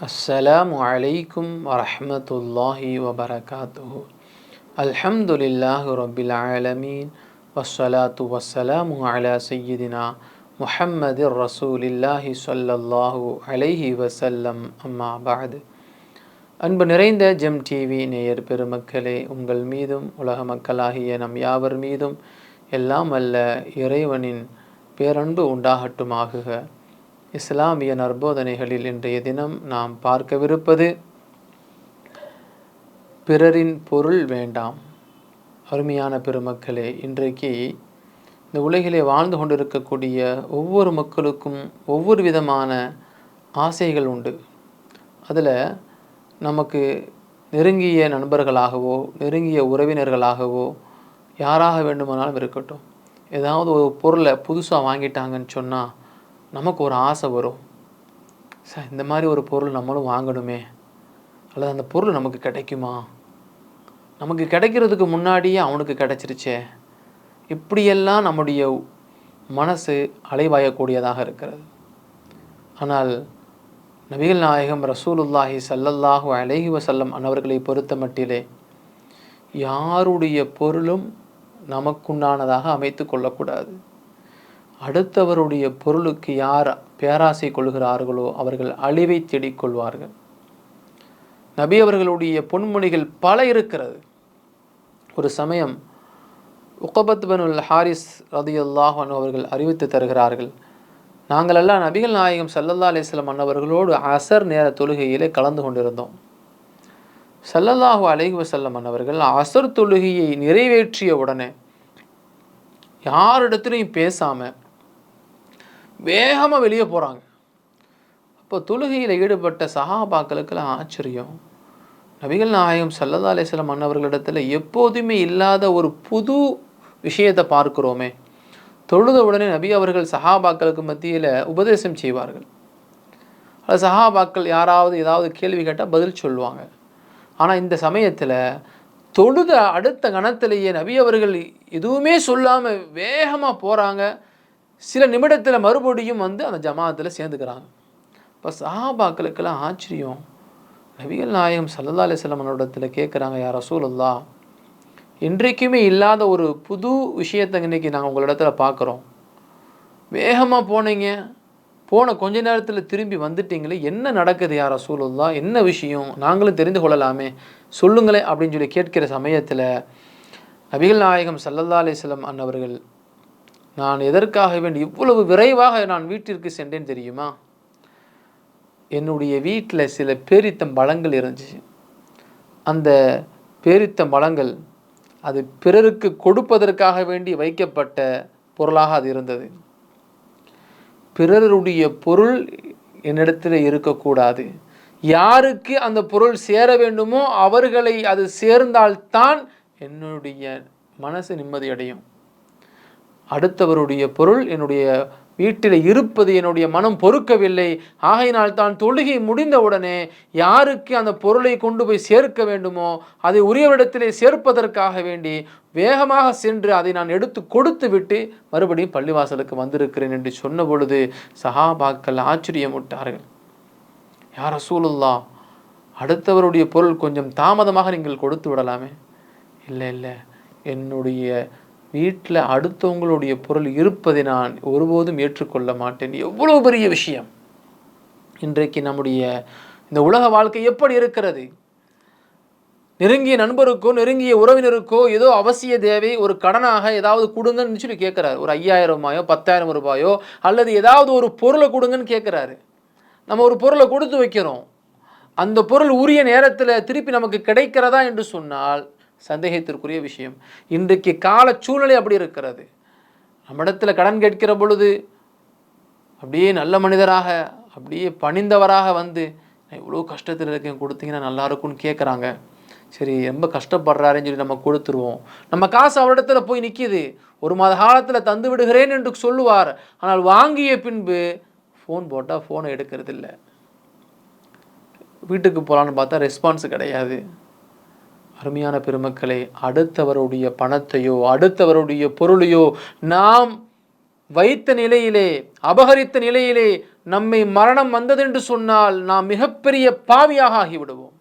السلام عليكم ورحمة الله وبركاته الحمد لله رب العالمين والصلاة والسلام على سيدنا محمد رسول الله صلى الله عليه وسلم أما بعد அன்பு நிறைந்த GeM TV நேயர் பெருமக்களே உங்கள் மீதும் உலக மக்களாகிய நம் யாவர் மீதும் எல்லாம் அல்ல இறைவனின் பேரன்பு உண்டாகட்டுமாகுக இஸ்லாமிய நற்போதனைகளில் இன்றைய தினம் நாம் பார்க்கவிருப்பது பிறரின் பொருள் வேண்டாம். அருமையான பெருமக்களே இன்றைக்கு இந்த உலகிலே வாழ்ந்து கொண்டிருக்கக்கூடிய ஒவ்வொரு மக்களுக்கும் ஒவ்வொரு விதமான ஆசைகள் உண்டு. அதில் நமக்கு நெருங்கிய நண்பர்களாகவோ நெருங்கிய உறவினர்களாகவோ யாராக வேண்டுமானாலும் இருக்கட்டும். ஏதாவது ஒரு பொருளை புதுசாக வாங்கிட்டாங்கன்னு சொன்னால் நமக்கு ஒரு ஆசை வரும். சார் இந்த மாதிரி ஒரு பொருள் நம்மளும் வாங்கணுமே. அல்லது அந்த பொருள் நமக்கு கிடைக்குமா? நமக்கு கிடைக்கிறதுக்கு முன்னாடியே அவனுக்கு கிடைச்சிருச்சே. இப்படியெல்லாம் நம்முடைய மனசு அலைவாயக்கூடியதாக இருக்கிறது. ஆனால் நபிகள் நாயகம் ரசூலுல்லாஹி சல்லல்லாஹு அலஹி வசல்லம் அன்னவர்களை பொறுத்த மட்டிலே யாருடைய பொருளும் நமக்குண்டானதாக அமைத்து கொள்ளக்கூடாது. அடுத்தவருடைய பொருளுக்கு யார் பேராசை கொள்கிறார்களோ அவர்கள் அழிவை தேடிக்கொள்வார்கள். நபி அவர்களுடைய பொன்மொழிகள் பல இருக்கிறது. ஒரு சமயம் உகபத் பனுல் ஹாரிஸ் ரதியுல்லாஹன் அவர்கள் அறிவித்து தருகிறார்கள் நாங்களெல்லாம் நபிகள் நாயகம் சல்லல்லா அலிஸ்லாம் அன்னவர்களோடு அசர் நேர தொழுகையிலே கலந்து கொண்டிருந்தோம். சல்லல்லாஹு அலைஹி வசல்லம் அன்னவர்கள் அசர் தொழுகையை நிறைவேற்றிய உடனே யாரிடத்துலையும் பேசாமல் வேகமாக வெளியே போகிறாங்க அப்போ தொழுகையில் ஈடுபட்ட சஹாபாக்களுக்கெல்லாம் ஆச்சரியம். நபிகள் நாயகம் சல்லதா அலிஸ்லாம் அன்னவர்களிடத்தில் எப்போதுமே இல்லாத ஒரு புது விஷயத்தை பார்க்குறோமே. தொழுத உடனே நபி அவர்கள் சஹாபாக்களுக்கு மத்தியில் உபதேசம் செய்வார்கள். அது சஹாபாக்கள் யாராவது ஏதாவது கேள்வி கேட்டால் பதில் சொல்லுவாங்க. ஆனால் இந்த சமயத்தில் தொழுத அடுத்த கணத்திலேயே நபி அவர்கள் எதுவுமே சொல்லாமல் வேகமாக போகிறாங்க சில நிமிடத்தில் மறுபடியும் வந்து அந்த ஜமாத்தில் சேர்ந்துக்கிறாங்க. இப்போ சஹாபாக்களுக்கெல்லாம் ஆச்சரியம். நபிகள் நாயகம் சல்லா அலிஸ்லமனோடத்தில் கேட்குறாங்க யார் ரசூலல்லா இன்றைக்குமே இல்லாத ஒரு புது விஷயத்தை இன்றைக்கி நாங்கள் உங்களிடத்துல பார்க்குறோம் வேகமாக போனீங்க. போன கொஞ்ச நேரத்தில் திரும்பி வந்துட்டீங்களே என்ன நடக்குது யார் ரசூலுல்லா என்ன விஷயம்? நாங்களும் தெரிந்து கொள்ளலாமே. சொல்லுங்களேன் அப்படின்னு சொல்லி கேட்கிற சமயத்தில் நபிகள் நாயகம் சல்லல்லா அலிஸ்லம் அன்னவர்கள் நான் எதற்காக வேண்டி இவ்வளவு விரைவாக நான் வீட்டிற்கு சென்றேன் தெரியுமா? என்னுடைய வீட்டில் சில பேரித்தம் பழங்கள் இருந்துச்சு. அந்த பேரித்தம் பழங்கள் அது பிறருக்கு கொடுப்பதற்காக வேண்டி வைக்கப்பட்ட பொருளாக அது இருந்தது. பிறருடைய பொருள் என்னிடத்தில் இருக்கக்கூடாது. யாருக்கு அந்த பொருள் சேர வேண்டுமோ அவர்களை அது சேர்ந்தால்தான் என்னுடைய மனசு நிம்மதியடையும். அடுத்தவருடைய பொருள் என்னுடைய வீட்டில் இருப்பது என்னுடைய மனம் பொறுக்கவில்லை. ஆகையினால் தான் தொழுகை முடிந்தவுடனே யாருக்கு அந்த பொருளை கொண்டு போய் சேர்க்க வேண்டுமோ அதை உரியவரிடத்திலே சேர்ப்பதற்காக வேண்டி வேகமாக சென்று அதை நான் எடுத்து கொடுத்து விட்டு மறுபடியும் பள்ளிவாசலுக்கு வந்திருக்கிறேன் என்று சொன்ன பொழுது சஹாபாக்கள் ஆச்சரியமுட்டார்கள். யார் சூழல்லா அடுத்தவருடைய பொருள் கொஞ்சம் தாமதமாக நீங்கள் கொடுத்து விடலாமே? இல்லை இல்லை. என்னுடைய வீட்டில் அடுத்தவங்களுடைய பொருள் இருப்பதை நான் ஒருபோதும் ஏற்றுக்கொள்ள மாட்டேன். எவ்வளோ பெரிய விஷயம். இன்றைக்கு நம்முடைய இந்த உலக வாழ்க்கை எப்படி இருக்கிறது? நெருங்கிய நண்பருக்கோ நெருங்கிய உறவினருக்கோ ஏதோ அவசிய தேவை ஒரு கடனாக ஏதாவது கொடுங்கன்னு சொல்லி கேட்குறாரு. ஒரு ஐயாயிரம் ரூபாயோ பத்தாயிரம் ரூபாயோ அல்லது ஏதாவது ஒரு பொருளை கொடுங்கன்னு கேட்குறாரு. நம்ம ஒரு பொருளை கொடுத்து வைக்கிறோம். அந்த பொருள் உரிய நேரத்தில் திருப்பி நமக்கு கிடைக்கிறதா என்று சொன்னால் சந்தேகத்திற்குரிய விஷயம். இன்றைக்கு கால சூழ்நிலை அப்படி இருக்கிறது. நம்மிடத்தில் கடன் கேட்கிற பொழுது அப்படியே நல்ல மனிதராக அப்படியே பணிந்தவராக வந்து இவ்வளோ கஷ்டத்தில் இருக்கேன் கொடுத்தீங்கன்னா நல்லா இருக்கும்னு கேட்குறாங்க. சரி ரொம்ப கஷ்டப்படுறாருன்னு சொல்லி நம்ம கொடுத்துருவோம். நம்ம காசு அவரிடத்துல போய் நிற்கிது ஒரு மாத காலத்தில் தந்து விடுகிறேன் என்று சொல்லுவார். ஆனால் வாங்கிய பின்பு ஃபோன் போட்டால் ஃபோனை எடுக்கிறது இல்லை வீட்டுக்கு போகலான்னு பார்த்தா ரெஸ்பான்ஸ் கிடையாது. அருமையான பெருமக்களே அடுத்தவருடைய பணத்தையோ அடுத்தவருடைய பொருளையோ நாம் வைத்த நிலையிலே அபகரித்த நிலையிலே நம்மை மரணம் வந்ததென்று சொன்னால் நாம் மிகப்பெரிய பாவியாக ஆகிவிடுவோம்.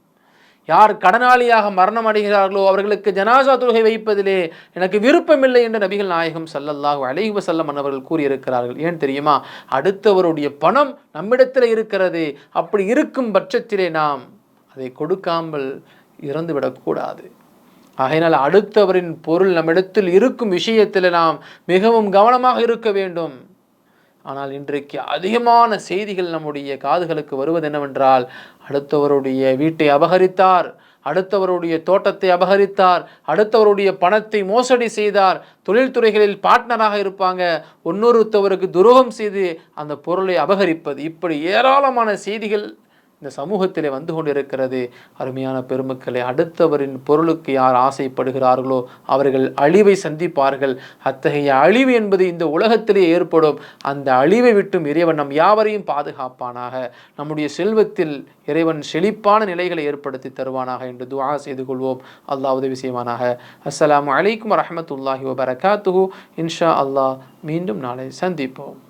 யார் கடனாளியாக மரணம் அடைகிறார்களோ அவர்களுக்கு ஜனாசா தொழுகை வைப்பதிலே எனக்கு விருப்பமில்லை என்று நபிகள் நாயகம் சல்லல்லாஹு அலைஹி வஸல்லம் அவர்கள் கூறியிருக்கிறார்கள். ஏன் தெரியுமா? அடுத்தவருடைய பணம் நம்மிடத்தில் இருக்கிறது அப்படி இருக்கும் பட்சத்திலே நாம் அதை கொடுக்காமல் இறந்துவிடக்கூடாது. ஆகையினால் அடுத்தவரின் பொருள் நம்மிடத்தில் இருக்கும் விஷயத்தில் நாம் மிகவும் கவனமாக இருக்க வேண்டும். ஆனால் இன்றைக்கு அதிகமான செய்திகள் நம்முடைய காதுகளுக்கு வருவது என்னவென்றால் அடுத்தவருடைய வீட்டை அபகரித்தார் அடுத்தவருடைய தோட்டத்தை அபகரித்தார் அடுத்தவருடைய பணத்தை மோசடி செய்தார் தொழில்துறைகளில் பார்ட்னராக இருப்பாங்க இன்னொருத்தவருக்கு துரோகம் செய்து அந்த பொருளை அபகரிப்பது. இப்படி ஏராளமான செய்திகள் இந்த சமூகத்திலே வந்து கொண்டிருக்கிறது. அருமையான பெருமக்களை அடுத்தவரின் பொருளுக்கு யார் ஆசைப்படுகிறார்களோ அவர்கள் அழிவை சந்திப்பார்கள். அத்தகைய அழிவு என்பது இந்த உலகத்திலே ஏற்படும். அந்த அழிவை விட்டும் இறைவன் நம் யாவரையும் பாதுகாப்பானாக. நம்முடைய செல்வத்தில் இறைவன் செழிப்பான நிலைகளை ஏற்படுத்தி தருவானாக என்று துவா செய்து கொள்வோம். அல்லாஹ் உதவி செய்வானாக. அஸ்லாம் அலைக்கும் வரமத்துல்லாஹி வபரகாத்துஹூ. இன்ஷா அல்லாஹ் மீண்டும் நாளை சந்திப்போம்.